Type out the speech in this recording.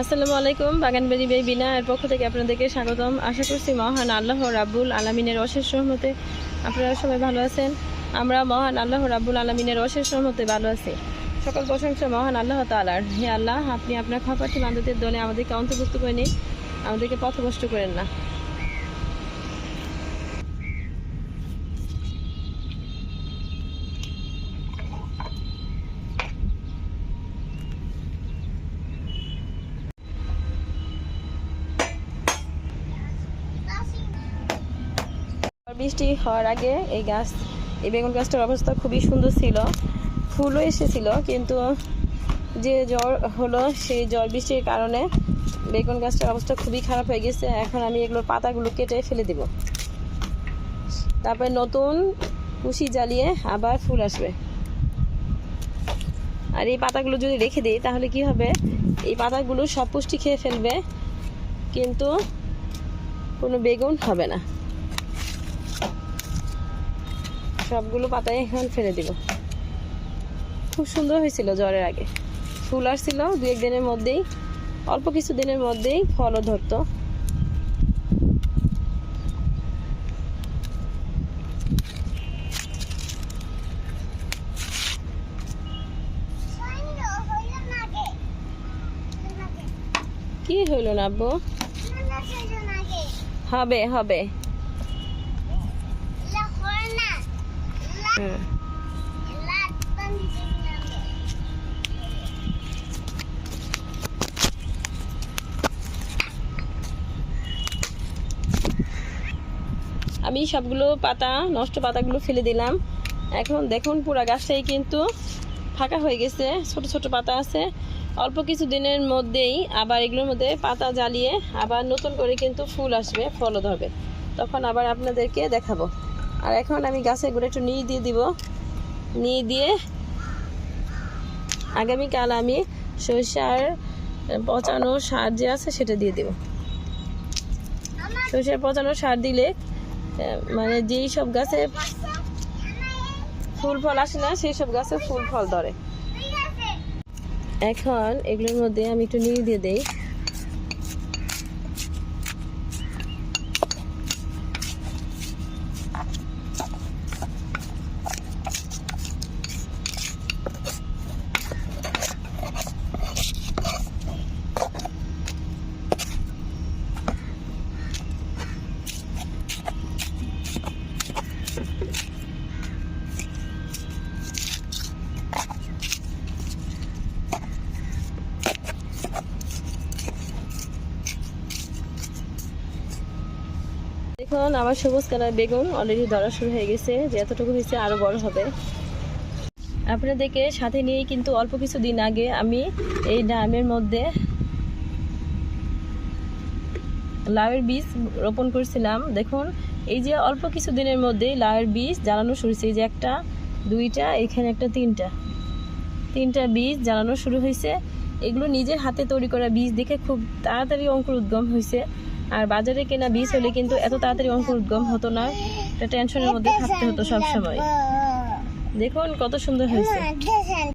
আসসালামু আলাইকুম, বাগানবাড়ি বেই বিনা এর পক্ষ থেকে আপনাদেরকে স্বাগতম। আশা করছি মহান আল্লাহ রাব্বুল আলমিনের অশেষ রহমতে আপনারা সবাই ভালো আছেন। আমরা মহান আল্লাহ রাব্বুল আলমিনের অশেষ রহমতে ভালো আছি। সকল প্রশংসা মহান আল্লাহ তালার হে আল্লাহ, আপনি আপনার খাপাটি বান্ধবদের দলে আমাদেরকে অন্তর্ভুক্ত করে নিন। আমাদেরকে পথভ্রষ্ট করেন না। বৃষ্টি হওয়ার আগে এই গাছ, এই বেগুন গাছটার অবস্থা খুবই সুন্দর ছিল। ফুলও এসেছিল, কিন্তু যে জ্বর হলো, সেই জ্বর বৃষ্টির কারণে বেগুন গাছটার অবস্থা খুবই খারাপ হয়ে গেছে। এখন আমি এগুলোর পাতাগুলো কেটে ফেলে দেব। তারপরে নতুন কুশি জ্বালিয়ে আবার ফুল আসবে। আর এই পাতাগুলো যদি রেখে দিই, তাহলে কি হবে? এই পাতাগুলো সব পুষ্টি খেয়ে ফেলবে, কিন্তু কোনো বেগুন হবে না। সবগুলো পাতায় এখন ফেলে দিব। খুব সুন্দর হয়েছিল জ্বরের আগে। ফুল আসছিল দু এক দিনের মধ্যেই অল্প কিছু দিনের মধ্যেই ফলও ধরতো। কি হইল না আব্বু? হবে হবে। আমি সবগুলো পাতা, নষ্ট পাতাগুলো ফেলে দিলাম। এখন দেখুন পুরা গাছটাই কিন্তু ফাঁকা হয়ে গেছে, ছোট ছোট পাতা আছে। অল্প কিছু দিনের মধ্যেই আবার এগুলোর মধ্যে পাতা জ্বালিয়ে আবার নতুন করে কিন্তু ফুল আসবে ফলও ধরবে তখন আবার আপনাদেরকে দেখাবো। আর এখন আমি গাছে গুলো একটু নিয়ে দিয়ে দিব। নিয়ে দিয়ে আগামীকাল আমি সরিষার পচানো সার যে আছে সেটা দিয়ে দেব। সরিষার পচানো সার দিলে মানে যেই সব গাছে ফুল ফল আসে না, সেই সব গাছে ফুল ফল ধরে। এখন এগুলোর মধ্যে আমি একটু নিয়ে দিয়ে দেই। দেখুন আমার সবুজ কালার বেগুন অলরেডি ধরা শুরু হয়ে গেছে, যে এতটুকু হয়েছে আরও বড় হবে। আপনাদেরকে সাথে নিয়ে কিন্তু অল্প কিছু দিন আগে আমি এই ড্রামের মধ্যে লাউয়ের বীজ রোপণ করেছিলাম। দেখুন, এই যে অল্প কিছু দিনের মধ্যেই লাউয়ের বীজ জ্বালানো শুরু হয়েছে। এই যে একটা, দুইটা, এখানে একটা তিনটা। তিনটা বীজ জ্বালানো শুরু হয়েছে। এগুলো নিজের হাতে তৈরি করা বীজ দেখে খুব তাড়াতাড়ি অঙ্কুর উদ্গম হয়েছে। আর বাজারে কেনা বীজ হলে কিন্তু এত তাড়াতাড়ি অঙ্কুর উদ্গম হতো না। এটা টেনশনের মধ্যে থাকতে হতো সবসময়। দেখুন কত সুন্দর হয়েছে।